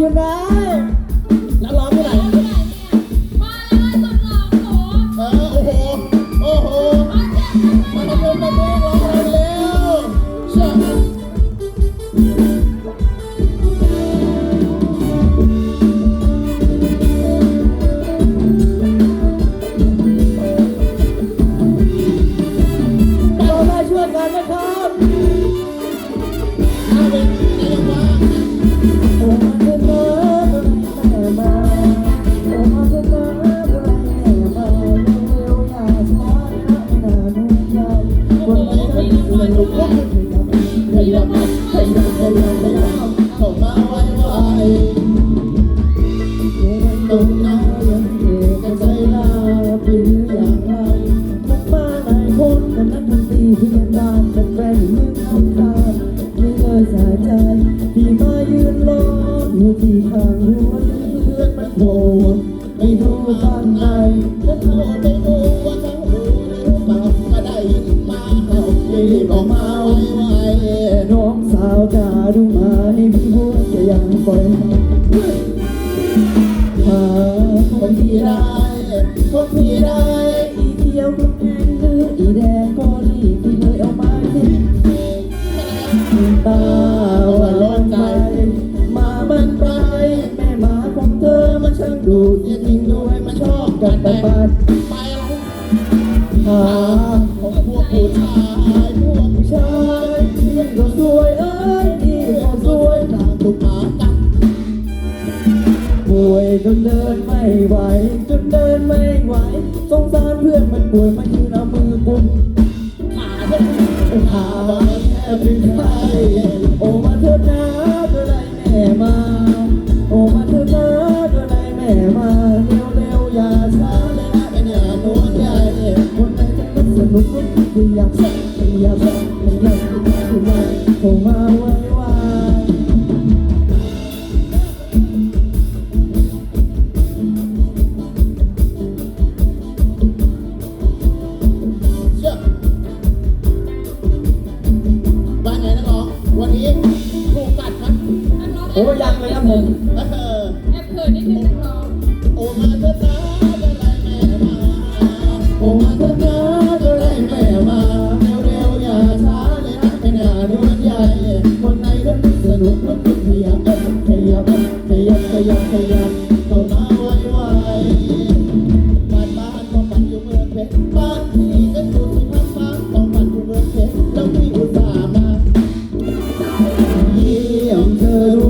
อยู่ไหนะ ที่ยังดานกันแฟนมึงทาไม่เลยสายใจพี่มายืนรออยู่ที่ข้างรั้วเพื่อนมันโผล่ไม่รู้บ้านไหนจะเข้า กมาไวไวน้องสาวจ๋าดูมาให้พี่หัวจะยังปล่อยหาคนที่ได้คนที่ได้อีเขียวก็แพงหรืออีแดงก็รีบไปเลยเอามาสิตาว่าร้อนใจมาบันไปแม่หมาของเธอมันช่างดูจริงด้วยมันชอบกันไปแต่บ้านไป จนเดินไม่ไหว สงสารเพื่อนมันป่วยมายืนเอามือกุมขาเพื่อนหาแค่เป็นโอ้มาเถิดนะเมื่อไรแม่มา โอ้มาเถิดนะเมื่อไรแม่มาเร็วเร็วอย่าช้าเลยนะเป็นอย่างนวลใหญ่คนไหนจะมันสนุกก็ขยับขยับขยับขยับเข้ามาไว้ไว้เโอ้ยังเลยครับผมเออแอบเขินนิดนึงนักร้องโอ้มาเถิดนะเมื่อไรแม่มาโอ้มาเถิดนะเมื่อไรแม่มาเร็วๆอย่าช้าเลยนะเป็นอย่างนวลใหญ่คนไหนก็สนุกก็ขยับขยับขยับขยับขยับเข้ามาไวไวบ้านบ้านต้องมันอยู่เมืองเพชรบ้านที่ก็อยู่สุพรรณบ้านต้องมันอยู่เมืองเพชรแล้วพี่อุตส่าห์มาเยี่ยมเธอ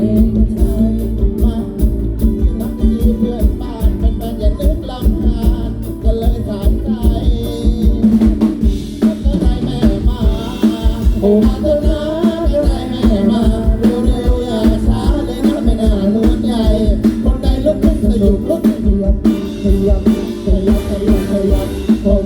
ต้อระวั